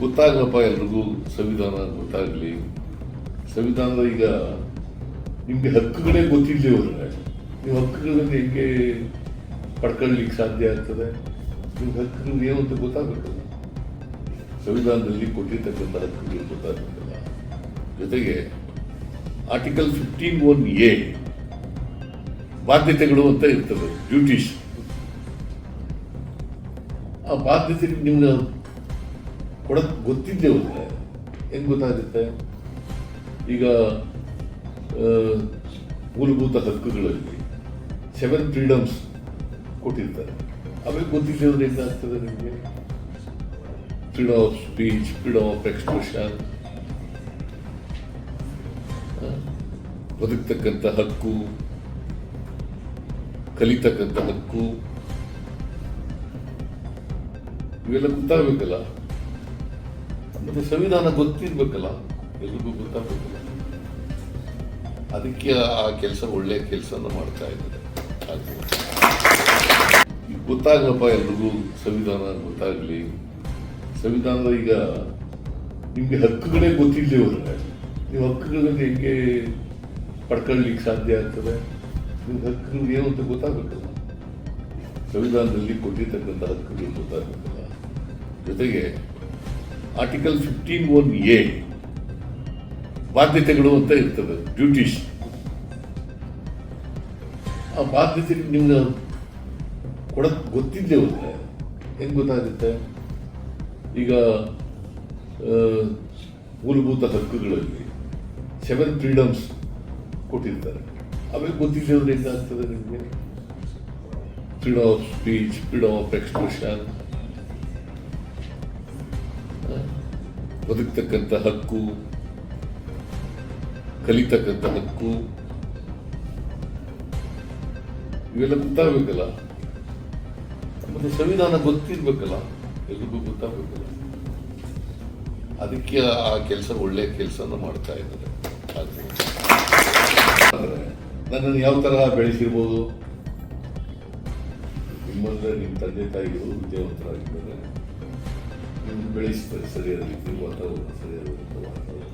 ಗೊತ್ತಾಗಲಪ್ಪ ಎಲ್ರಿಗೂ ಸಂವಿಧಾನ ಗೊತ್ತಾಗಲಿ. ಸಂವಿಧಾನದ ಈಗ ನಿಮಗೆ ಹಕ್ಕುಗಳೇ ಗೊತ್ತಿಲ್ಲದೆ ನೀವು ಹಕ್ಕುಗಳನ್ನು ಹೇಗೆ ಪಡ್ಕೊಳ್ಳಿಕ್ಕೆ ಸಾಧ್ಯ ಆಗ್ತದೆ? ನಿಮ್ಮ ಹಕ್ಕುಗಳು ಏನು ಅಂತ ಗೊತ್ತಾಗಬೇಕಲ್ಲ ಸಂವಿಧಾನದಲ್ಲಿ ಕೊಟ್ಟಿರ್ತಕ್ಕಂಥ ಹಕ್ಕುಗಳು ಗೊತ್ತಾಗಬೇಕಲ್ಲ ಜೊತೆಗೆ ಆರ್ಟಿಕಲ್ ಫಿಫ್ಟೀನ್ ಒನ್ ಎ ಬಾಧ್ಯತೆಗಳು ಅಂತ ಇರ್ತದೆ ಡ್ಯೂಟೀಸ್ ಆ ಬಾಧ್ಯತೆ ನಿಮ್ಗೆ ಕೊಡಕ್ ಗೊತ್ತಿದ್ದೆ ಹೋದ್ರೆ ಹೆಂಗ್ ಗೊತ್ತಾಗುತ್ತೆ? ಈಗ ಮೂಲಭೂತ ಹಕ್ಕುಗಳಲ್ಲಿ ಸೆವೆನ್ ಫ್ರೀಡಮ್ಸ್ ಕೊಟ್ಟಿರ್ತಾರೆ. ಅವೇ ಗೊತ್ತಿದ್ದೆ ಹೋದ್ರೆ ಹೆಂಗಾಗ್ತದೆ ನಿಮಗೆ? Freedom of speech freedom of expression ಬದುಕ್ತಕ್ಕಂಥ ಹಕ್ಕು, ಕಲಿತಕ್ಕಂಥ ಹಕ್ಕು. ಇವೆಲ್ಲ ಗೊತ್ತಾಗಬೇಕಲ್ಲ? ಮತ್ತೆ ಸಂವಿಧಾನ ಗೊತ್ತಿರ್ಬೇಕಲ್ಲ, ಎಲ್ರಿಗೂ ಗೊತ್ತಾಗಬೇಕಲ್ಲ ಅದಕ್ಕೆ ಆ ಕೆಲಸ ಒಳ್ಳೆ ಕೆಲಸನ ಮಾಡ್ತಾ ಇದ್ದಾರೆ. ಗೊತ್ತಾಗಲಪ್ಪ ಎಲ್ರಿಗೂ ಸಂವಿಧಾನ ಗೊತ್ತಾಗಲಿ. ಸಂವಿಧಾನದ ಈಗ ನಿಮಗೆ ಹಕ್ಕುಗಳೇ ಗೊತ್ತಿಲ್ಲದೆ ಹೋದ್ರೆ, ನೀವು ಹಕ್ಕುಗಳನ್ನು ಹೆಂಗೆ ಪಡ್ಕೊಳ್ಳಿಕ್ಕೆ ಸಾಧ್ಯ ಆಗ್ತದೆ? ನಿಮ್ಗೆ ಹಕ್ಕುಗಳು ಏನು ಅಂತ ಗೊತ್ತಾಗಬೇಕಲ್ಲ. ಸಂವಿಧಾನದಲ್ಲಿ ಕೊಟ್ಟಿರ್ತಕ್ಕಂಥ ಹಕ್ಕುಗಳು ಗೊತ್ತಾಗಬೇಕಲ್ಲ. ಜೊತೆಗೆ ಆರ್ಟಿಕಲ್ ಫಿಫ್ಟೀನ್ ಒನ್ ಎ ಬಾಧ್ಯತೆಗಳು ಅಂತ ಇರ್ತದೆ ಡ್ಯೂಟೀಸ್ ಆ ಬಾಧ್ಯತೆ ನಿಮ್ಗೆ ಕೊಡಕ್ ಗೊತ್ತಿದ್ದೆ ಹೋದ್ರೆ ಹೆಂಗ್ ಗೊತ್ತಾಗುತ್ತೆ? ಈಗ ಮೂಲಭೂತ ಹಕ್ಕುಗಳಲ್ಲಿ ಸೆವೆನ್ ಫ್ರೀಡಮ್ಸ್ ಕೊಟ್ಟಿರ್ತಾರೆ. ಆಮೇಲೆ ಗೊತ್ತಿದ್ದೆ ಹೋದ್ರೆ ಹೆಂಗಾಗ್ತದೆ ನಿಮಗೆ? Freedom of speech freedom of expression ಬದುಕ್ತಕ್ಕಂಥ ಹಕ್ಕು, ಕಲಿತಕ್ಕಂಥ ಹಕ್ಕು, ಇವೆಲ್ಲ ಗೊತ್ತಾಗಬೇಕಲ್ಲ? ಮತ್ತೆ ಸಂವಿಧಾನ ಗೊತ್ತಿರ್ಬೇಕಲ್ಲ? ಎಲ್ರಿಗೂ ಗೊತ್ತಾಗಬೇಕಲ್ಲ? ಅದಕ್ಕೆ ಆ ಕೆಲಸ ಒಳ್ಳೆ ಕೆಲಸನ ಮಾಡ್ತಾ ಇದ್ದಾರೆ. ನನ್ನನ್ನು ಯಾವ ತರಹ ಬೆಳೆಸಿರ್ಬೋದು? ನಿಮ್ಮಂದ್ರೆ ನಿಮ್ಮ ತಂದೆ ತಾಯಿಗಳು ವಿದ್ಯಾವಂತರಾಗಿದ್ದಾರೆ. ಬೆಳೆಸ್ತಾರೆ ಸರಿಯಾದ ರೀತಿ ವಾತಾವರಣ ಸರಿಯಾದ ರೀತಿ ವಾತಾವರಣ.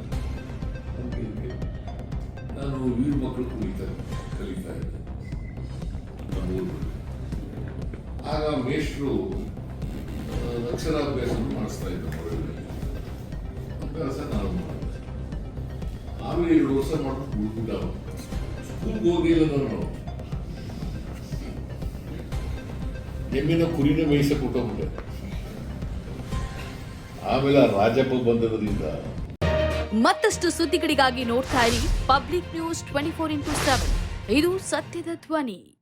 ನಾನು ವೀರ್ ಮಕ್ಕಳು ಕುಳಿತಾ ಕಲಿತಾ ಇದ್ದೆ. ಆಗ ಮೇಷ್ಟ್ರು ಅಕ್ಷರಾಭ್ಯಾಸವನ್ನು ಅಕ್ಷರಾಭ್ಯಾಸ ಮಾಡಿಸ್ತಾ ಇದ್ದ ಮಕ್ಕಳಲ್ಲಿ ಅಭ್ಯಾಸ ನಾನು ಮಾಡಿದೆ. ಆಮೇಲೆ ಎರಡು ವರ್ಷ ಮಾಡ್ಕೊಂಡು ಉಳ್ಬಿಟ್ಟ ಸ್ಕೂಲ್ಗೆ ಹೋಗಿಲ್ಲ ನಾನು. ಎಮ್ಮಿನ ಕುರಿನ ಮೇಯಿಸಕ್ಕೆ ಕೊಟ್ಟೋಗ್ಬಿಟ್ಟೆ ಆಮೇಲೆ ರಾಜಪ್ಪ ಬಂದದ್ರಿಂದ ಮತ್ತಷ್ಟು ಸುದ್ದಿಗಳಿಗಾಗಿ ನೋಡ್ತಾ ಇರಿ public news twenty four into seven. ಇದು ಸತ್ಯದ ಧ್ವನಿ.